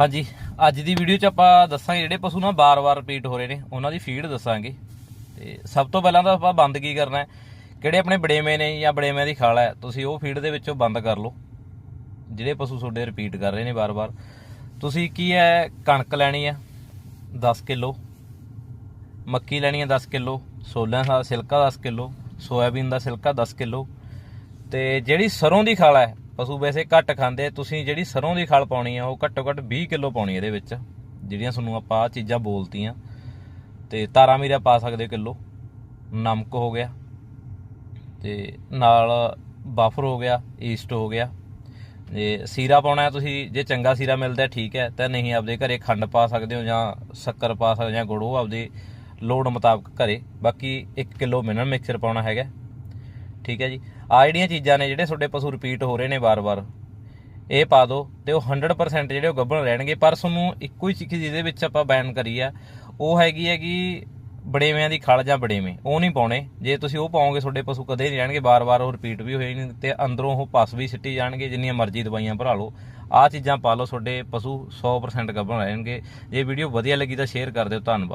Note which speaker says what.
Speaker 1: ਹਾਂਜੀ, ਅੱਜ ਦੀ ਵੀਡੀਓ 'ਚ ਆਪਾਂ ਦੱਸਾਂਗੇ ਜਿਹੜੇ ਪਸ਼ੂ ਨਾ ਬਾਰ-ਬਾਰ ਰਿਪੀਟ ਹੋ ਰਹੇ ਨੇ, ਉਹਨਾਂ ਦੀ ਫੀਡ ਦੱਸਾਂਗੇ। ਤੇ ਸਭ ਤੋਂ ਪਹਿਲਾਂ ਤਾਂ ਆਪਾਂ ਬੰਦ ਕੀ ਕਰਨਾ ਹੈ? ਕਿਹੜੇ ਆਪਣੇ ਬੜੇਵੇਂ ਨੇ ਜਾਂ ਬੜੇਵੇਂ ਦੀ ਖਾਲ ਹੈ, ਤੁਸੀਂ ਉਹ ਫੀਡ ਦੇ ਵਿੱਚੋਂ ਬੰਦ ਕਰ ਲਓ। ਜਿਹੜੇ ਪਸ਼ੂ ਤੁਹਾਡੇ ਰਿਪੀਟ ਕਰ ਰਹੇ ਨੇ ਬਾਰ-ਬਾਰ। ਤੁਸੀਂ ਕੀ ਹੈ, ਕਣਕ ਲੈਣੀ ਹੈ 10 ਕਿਲੋ। ਮੱਕੀ ਲੈਣੀ ਹੈ 10 ਕਿਲੋ। ਸੋਲਿਆਂ ਦਾ ਸਿਲਕਾ 10 ਕਿਲੋ। ਸੋਇਆਬੀਨ ਦਾ ਸਿਲਕਾ 10 ਕਿਲੋ। ਤੇ ਜਿਹੜੀ ਸਰੋਂ ਦੀ ਖਾਲ ਹੈ ਪਸ਼ੂ ਵੈਸੇ ਘੱਟ ਖਾਂਦੇ, ਤੁਸੀਂ ਜਿਹੜੀ ਸਰੋਂ ਦੀ ਖਾਲ ਪਾਉਣੀ ਆ, ਉਹ ਘੱਟੋ ਘੱਟ 20 ਕਿਲੋ ਪਾਉਣੀ ਇਹਦੇ ਵਿੱਚ, ਜਿਹੜੀਆਂ ਤੁਹਾਨੂੰ ਆਪਾਂ ਆਹ ਚੀਜ਼ਾਂ ਬੋਲਤੀਆਂ। ਤੇ ਤਾਰਾ ਮੀਰਾ ਪਾ ਸਕਦੇ ਹੋ ਕਿਲੋ। ਨਮਕ ਹੋ ਗਿਆ, ਤੇ ਨਾਲ ਬਫਰ ਹੋ ਗਿਆ ਈਸਟ ਹੋ ਗਿਆ। ਜੇ ਸੀਰਾ ਪਾਉਣਾ ਹੈ, ਤੁਸੀਂ ਜੇ ਚੰਗਾ ਸੀਰਾ ਮਿਲਦਾ ਠੀਕ ਹੈ, ਤਾਂ ਨਹੀਂ ਆਪਦੇ ਘਰੇ ਖੰਡ ਪਾ ਸਕਦੇ ਹੋ ਜਾਂ ਸ਼ੱਕਰ ਪਾ ਸਕਦੇ ਹੋ ਜਾਂ ਗੁੜ, ਉਹ ਆਪਦੇ ਲੋੜ ਮੁਤਾਬਕ ਘਰੇ। ਬਾਕੀ 1 ਕਿਲੋ ਮਿਨਰਲ ਮਿਕਸਚਰ ਪਾਉਣਾ ਹੈਗਾ। ਠੀਕ ਹੈ ਜੀ। ਆ ਜਿਹੜੀਆਂ ਚੀਜ਼ਾਂ ਨੇ ਜਿਹੜੇ ਤੁਹਾਡੇ ਪਸ਼ੂ ਰਿਪੀਟ ਹੋ ਰਹੇ ਨੇ ਵਾਰ-ਵਾਰ, ਇਹ ਪਾ ਦਿਓ ਤੇ ਉਹ 100% ਜਿਹੜੇ ਉਹ ਗੱਭਣ ਰਹਿਣਗੇ। ਪਰ ਤੁਹਾਨੂੰ ਇੱਕੋ ਹੀ ਚੀਜ਼ ਜਿਹਦੇ ਵਿੱਚ ਆਪਾਂ ਬੈਨ ਕਰੀ ਆ, ਉਹ ਹੈਗੀ ਹੈ ਕਿ ਬੜੇਵਿਆਂ ਦੀ ਖਲ ਜਾਂ ਬੜੇਵੇਂ, ਉਹ ਨਹੀਂ ਪਾਉਣੇ। ਜੇ ਤੁਸੀਂ ਉਹ ਪਾਓਗੇ, ਤੁਹਾਡੇ ਪਸ਼ੂ ਕਦੇ ਨਹੀਂ ਰਹਿਣਗੇ, ਵਾਰ-ਵਾਰ ਉਹ ਰਿਪੀਟ ਵੀ ਹੋਏ ਨਹੀਂ ਤੇ ਅੰਦਰੋਂ ਉਹ ਪਸ ਵੀ ਸਿੱਟੀ ਜਾਣਗੇ, ਜਿੰਨੀਆਂ ਮਰਜ਼ੀ ਦਵਾਈਆਂ ਭਰਾ ਲਓ। ਆਹ ਚੀਜ਼ਾਂ ਪਾ ਲਓ, ਤੁਹਾਡੇ ਪਸ਼ੂ 100% ਗੱਭਣ ਰਹਿਣਗੇ। ਜੇ ਵੀਡੀਓ ਵਧੀਆ ਲੱਗੀ ਤਾਂ ਸ਼ੇਅਰ ਕਰ ਦਿਓ, ਧੰਨਵਾਦ।